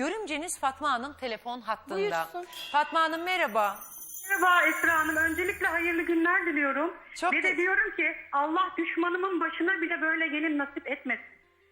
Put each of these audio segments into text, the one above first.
Görümceniz Fatma Hanım telefon hattında. Buyursun. Fatma Hanım merhaba. Merhaba Esra Hanım. Öncelikle hayırlı günler diliyorum. Çok Ve de diyorum ki Allah düşmanımın başına bile böyle gelin nasip etmesin.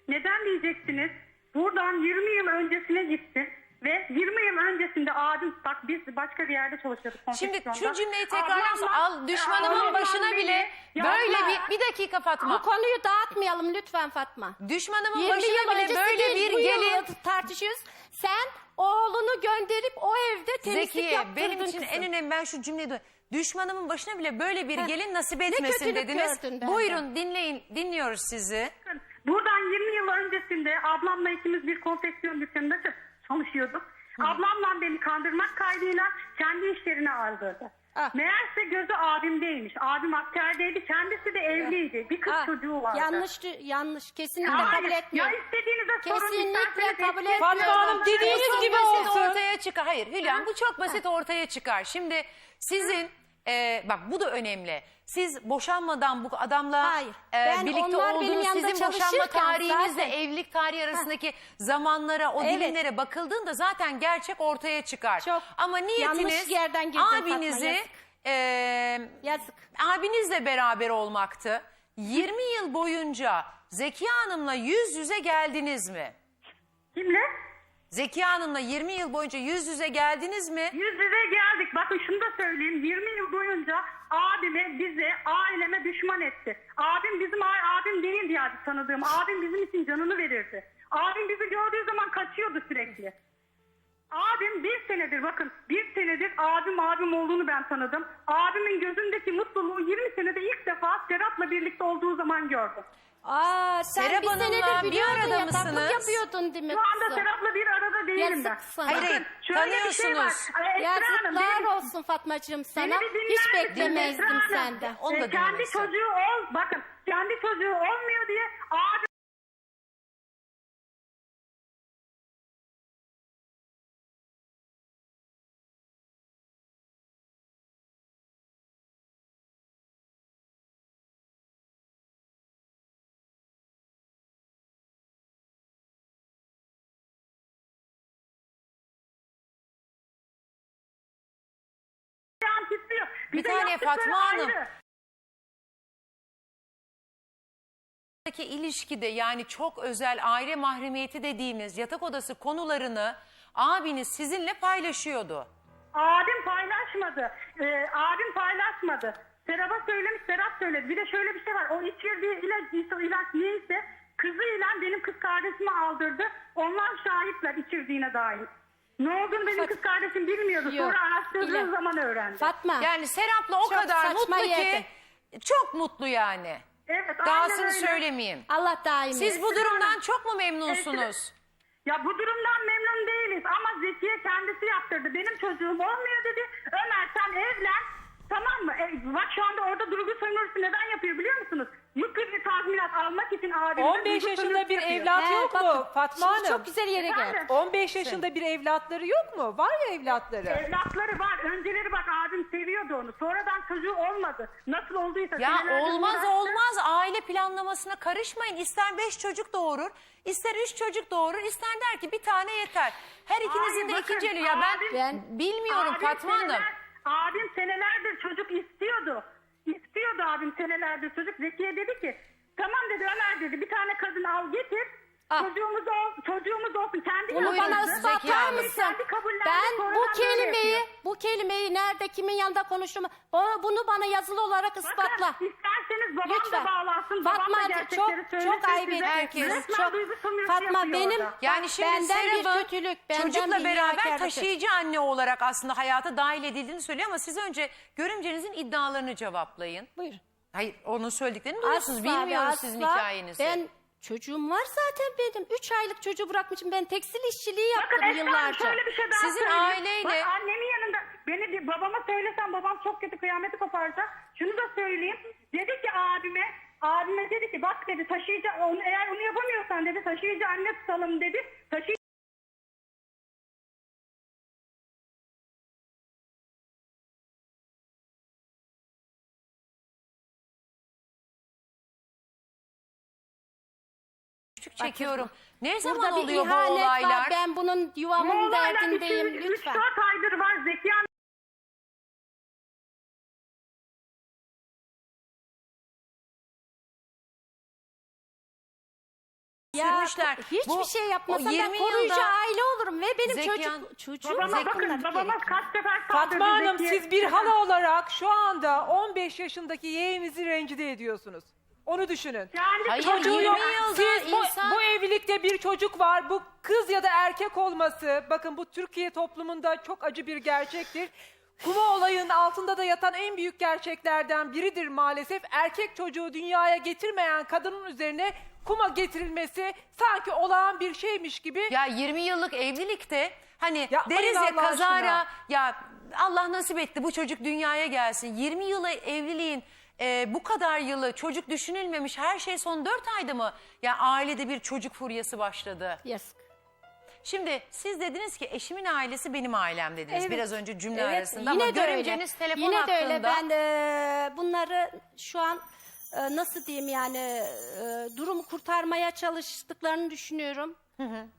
Neden diyeceksiniz? Buradan 20 yıl öncesine gitsin ve 20 yıl öncesinde abim bak biz başka bir yerde çalışıyorduk Şimdi şu cümleyi tekrarlar mısın? Al düşmanımın başına beni bile yapma. böyle bir, bir dakika Bu Fatma. konuyu dağıtmayalım lütfen Fatma. Düşmanımın 20 başına bile böyle bir bu gelin. tartışıyoruz. Sen oğlunu gönderip o evde temizlik Zekiye yaptırdın benim için kızım. en önemli ben şu cümleyi. Düşmanımın başına bile böyle bir gelin nasip etmesin kötülük dediniz. gördün benden. Buyurun dinleyin dinliyoruz sizi. Bakın, Buradan 20 yıl öncesinde ablamla ikimiz bir konfeksiyon dükkanında çalışıyorduk. Ablamla beni kandırmak kaydıyla kendi işlerine aldırdı. Ah. Meğerse gözü abimdeymiş. Abim askerdeydi. Kendisi de evliydi. Bir kız Ah, çocuğu vardı. Yanlış, yanlış. Kesinlikle Hayır, kabul etmiyorum. Ya istediğinize sorun. Kesinlikle isterseniz kabul etmiyorum. Fatma Hanım, dediğiniz çok gibi basit olsun. ortaya çıkar. Hayır Hülyan bu çok basit ortaya çıkar. Şimdi sizin e, bak bu da önemli. Siz boşanmadan bu adamla Hayır. e, Ben birlikte onlar benim olduğunuz yanımda sizin boşanma çalışırken tarihinizle zaten- evlilik tarihi arasındaki zamanlara o Evet. dilimlere bakıldığında zaten gerçek ortaya çıkar. Çok Ama niyetiniz yanlış yerden girdin Fatma, abinizi yazık. e, Yazık. abinizle beraber olmaktı. 20 yıl boyunca Zekiye Hanım'la yüz yüze geldiniz mi? Kimle? Zekiye Hanım'la 20 yıl boyunca yüz yüze geldiniz mi? Yüz yüze geldik. Bakın şunu da söyleyeyim. 20 yıl boyunca abime, bize, aileme düşman etti. Abim bizim abim değildi yani tanıdığım. Abim bizim için canını verirdi. Abim bizi gördüğü zaman kaçıyordu sürekli. Abim bir senedir bakın bir senedir abim abim olduğunu ben tanıdım. Abimin gözündeki mutluluğu 20 senede ilk defa Serap'la birlikte olduğu zaman gördüm. Aa, sen Serap bir Hanım'la senedir bir biliyordun arada yataklık mısınız? yapıyordun değil mi Şu anda kızım? Serap'la bir arada değilim ben. Yazık sana. Hayır, hayır. Bir şey var. Tanıyorsunuz. Ay, Esra Hanım, Yazıklar benim- olsun Fatmacığım sana. Beni bir dinler Hiç misiniz beklemezdim Esra Hanım? senden. Onu da Ee, kendi dinlemesin. çocuğu ol, bakın kendi çocuğu olmuyor diye abi Bir Bize tane yaptıkları Fatma Hanım. ayrı. Ki ilişkide yani çok özel aile mahremiyeti dediğimiz yatak odası konularını abiniz sizinle paylaşıyordu. Abim paylaşmadı. Ee, abim paylaşmadı. Serap'a söylemiş, Serap söyledi. Bir de şöyle bir şey var. O içirdiği ilaç, ilaç neyse kızıyla benim kız kardeşimi aldırdı. Onlar şahitler içirdiğine dair. Ne olduğunu benim Fat- kız kardeşim bilmiyordu. Yok, Sonra araştırdığı bile. zaman öğrendi. Fatma. Yani Serap'la o Çok kadar saçma mutlu yerde. ki çok mutlu yani. evet, aynen Dahasını öyle. söylemeyeyim. Allah daim Siz etsin. bu durumdan çok mu memnunsunuz? Ya bu durumdan memnun değiliz ama Zekiye kendisi yaptırdı. Benim çocuğum olmuyor dedi. Ömer sen evlen. Tamam mı? E, bak şu anda orada duygu sömürüsü neden yapıyor biliyor musunuz? Tazminat almak için abim 15 yaşında bir evlat He, yok bakın, mu Fatma şimdi Hanım? Çok güzel yere geldi. Efendim? 15 yaşında bir evlatları yok mu? Var ya evlatları. Evlatları var. Önceleri bak abim seviyordu onu. Sonradan çocuğu olmadı. Nasıl olduysa. Ya olmaz uğraştı. olmaz aile planlamasına karışmayın. İster beş çocuk doğurur, ister üç çocuk doğurur, ister der ki bir tane yeter. Her ikinizin de bakın, ikinci eli. Ya ben, abim- ben bilmiyorum Abim Fatma Hanım. seneler- Abim senelerdir çocuk istiyordu. İstiyordu abim senelerdir çocuk. Zekiye dedi ki tamam dedi Ömer dedi bir tane kadın al getir. Ah. Çocuğumuz, ol, çocuğumuz olsun. Kendi Bunu Buyurun, bana ispatlar mısın? Kendi kabullendi, Ben sonradan bu böyle kelimeyi, yapıyor. bu kelimeyi nerede, kimin yanında konuştum? Bunu, bunu bana yazılı olarak ispatla. Bakın isterseniz babam Lütfen. da bağlansın. Babam Fatma da çok söylesin çok ayıp size. herkes. ettiniz. Resmen Çok, duygu sömürüsü Fatma benim orada. Yani şimdi benden bir Serap'ın kötülük, benden çocukla bir beraber taşıyıcı anne olarak aslında hayata dahil edildiğini söylüyor ama siz önce görümcenizin iddialarını cevaplayın. Buyur. Hayır onun söylediklerini duyuyorsunuz. Asla sizin asla. hikayenizi. Ben çocuğum var zaten benim. Üç aylık çocuğu bırakmışım. Ben tekstil işçiliği yaptım Esra Hanım yıllarca. şöyle bir şey daha Sizin söyleyeyim. aileyle- Bak annemin yanında beni bir babama söylesem babam çok kötü kıyameti koparsa şunu da söyleyeyim. Dedi ki abime abime dedi ki bak dedi taşıyıcı onu, eğer onu yapamıyorsan dedi taşıyıcı anne tutalım dedi. Taşıyıcı küçük çekiyorum. Ne Burada zaman bir oluyor bu ihanet olaylar? var. Ben bunun Bu yuvamın olaylar derdindeyim 3-4 lütfen. aydır var Zeki Hanım. Ya sürmüşler. hiçbir Bu- şey o yapmasam ben 20 koruyucu yılda- aile olurum ve benim Zekihan, çocuk çocuğum Babama bakın babama kaç sefer saldırdı Fatma Hanım Zekiye. siz bir hala olarak şu anda 15 yaşındaki yeğenizi rencide ediyorsunuz. Onu düşünün. Yani Hayır, Çocuğu 20 yok. yılda Siz bu, insan- bu evlilikte bir çocuk var. Bu kız ya da erkek olması bakın bu Türkiye toplumunda çok acı bir gerçektir. Kuma olayının altında da yatan en büyük gerçeklerden biridir maalesef. Erkek çocuğu dünyaya getirmeyen kadının üzerine kuma getirilmesi sanki olağan bir şeymiş gibi. Ya 20 yıllık evlilikte hani Yapmayın deriz ya Allah kazara aşkına. ya Allah nasip etti bu çocuk dünyaya gelsin. 20 yılı evliliğin e, bu kadar yılı çocuk düşünülmemiş her şey son 4 ayda mı? Ya ailede bir çocuk furyası başladı. Yazık. Şimdi siz dediniz ki eşimin ailesi benim ailem dediniz Evet. biraz önce cümle Evet, arasında yine ama de öyle. görümceniz telefon Yine hattında. de öyle. Ben e, bunları şu an e, nasıl diyeyim yani e, durumu kurtarmaya çalıştıklarını düşünüyorum.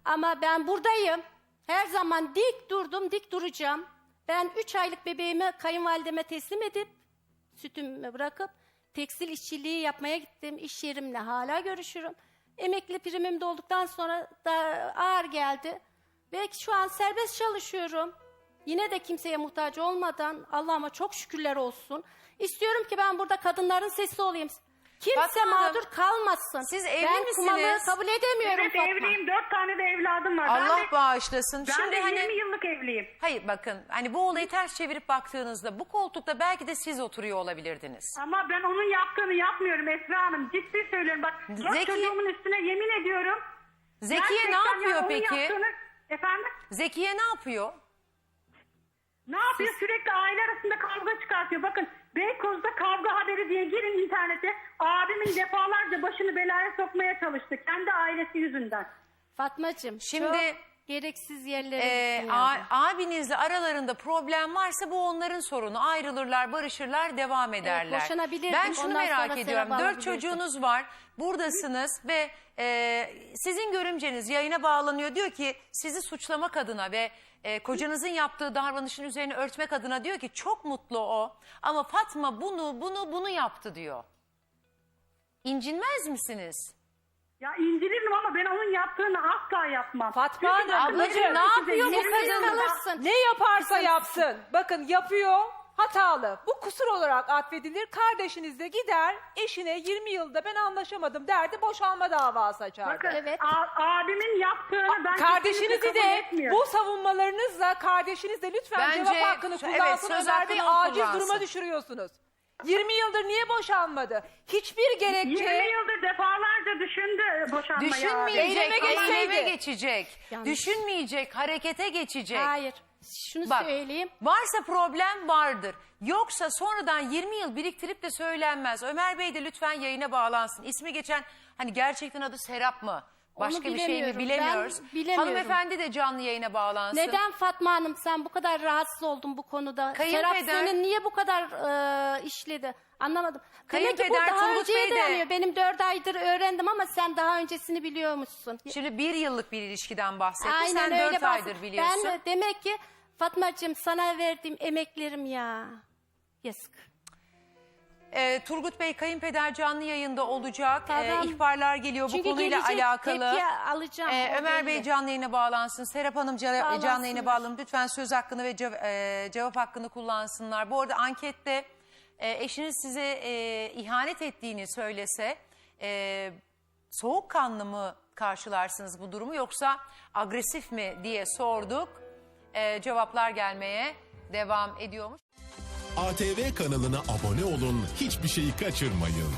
Ama ben buradayım. Her zaman dik durdum, dik duracağım. Ben 3 aylık bebeğimi kayınvalideme teslim edip sütümü bırakıp tekstil işçiliği yapmaya gittim. İş yerimle hala görüşürüm. Emekli primim dolduktan sonra da ağır geldi. Ve şu an serbest çalışıyorum. Yine de kimseye muhtaç olmadan Allah'ıma çok şükürler olsun. İstiyorum ki ben burada kadınların sesi olayım. Kimse Fatma Hanım, mağdur kalmasın. siz evli ben misiniz? kumalığı kabul edemiyorum Evet Fatma. evliyim. Dört tane de evladım var. ben Allah de, bağışlasın. ben Şimdi de hani 20 yıllık evliyim. hayır bakın hani bu olayı ters çevirip baktığınızda bu koltukta belki de siz oturuyor olabilirdiniz. Ama ben onun yaptığını yapmıyorum Esra Hanım. Ciddi söylüyorum bak. Dört Zeki- çocuğumun üstüne yemin ediyorum. Zekiye ne Gerçekten yapıyor yani onun peki? yaptığını- Efendim? Zekiye ne yapıyor? Ne yapıyor? Sürekli aile arasında kavga çıkartıyor. Bakın Beykoz'da kavga haberi diye girin internete. Abimin defalarca başını belaya sokmaya çalıştı. Kendi ailesi yüzünden. Fatmacığım Şimdi- çok gereksiz yerlere a- yani. abinizle aralarında problem varsa bu onların sorunu. Ayrılırlar, barışırlar, devam ederler. boşanabilirdik. ben şunu Ondan merak sonra ediyorum. Dört çocuğunuz var. Buradasınız ve e, sizin görümceniz yayına bağlanıyor. Diyor ki sizi suçlamak adına ve e, kocanızın yaptığı davranışın üzerine örtmek adına diyor ki çok mutlu o. Ama Fatma bunu, bunu, bunu yaptı diyor. İncinmez misiniz? Ya incinirim ama ben onun yaptığını asla yapmam. Fatma Hanım, ablacığım, ne yapıyor bu Sessiz kadın? kalırsın. Ne yaparsa yapsın. Bakın yapıyor hatalı. Bu kusur olarak atfedilir. Kardeşiniz de gider eşine 20 yılda ben anlaşamadım derdi boşanma davası açardı. Bakın Evet. a- abimin yaptığını ben kesinlikle Kardeşinizi kabul de etmiyorum. bu savunmalarınızla kardeşiniz de lütfen Bence- cevap hakkını evet, kullansın. söz Ömer Bey hakkını acil kullansın. duruma düşürüyorsunuz. 20 yıldır niye boşanmadı? Hiçbir gerekçe 20 yıldır defalarca düşündü boşanmayı. abi. Düşünmeyecek, Eyleme geçseydi. eyleme geçecek. Yanlış. Düşünmeyecek, harekete geçecek. Hayır. Şunu Bak, söyleyeyim. varsa problem vardır. Yoksa sonradan 20 yıl biriktirip de söylenmez. Ömer Bey de lütfen yayına bağlansın. İsmi geçen hani gerçekten adı Serap mı? Başka bir şey mi bilemiyorum. bilemiyoruz. Ben bilemiyorum. Hanımefendi de canlı yayına bağlansın. Neden Fatma Hanım sen bu kadar rahatsız oldun bu konuda? Kayınpeder- Serap senin niye bu kadar e, işledi? Anlamadım. Demek ki bu Kayınpeder daha Turgut önceye Bey de- dayanıyor. Benim dört aydır öğrendim ama sen daha öncesini biliyormuşsun. Şimdi bir yıllık bir ilişkiden bahsetti. Aynen Sen öyle 4 bahs- aydır biliyorsun. Ben de demek ki Fatmacığım sana verdiğim emeklerim ya. Yazık. Ee, Turgut Bey kayınpeder canlı yayında olacak. Ee, Tamam. ihbarlar geliyor bu Çünkü konuyla gelecek alakalı. tepki alacağım. Ee, Ömer Bey belli. canlı yayına bağlansın. Serap Hanım ca- Bağlansınlar. canlı yayına bağlanın. Lütfen söz hakkını ve cev- e, cevap hakkını kullansınlar. Bu arada ankette e, eşiniz size e, ihanet ettiğini söylese e, soğukkanlı mı karşılarsınız bu durumu yoksa agresif mi diye sorduk. E, cevaplar gelmeye devam ediyormuş. ATV kanalına abone olun, hiçbir şeyi kaçırmayın.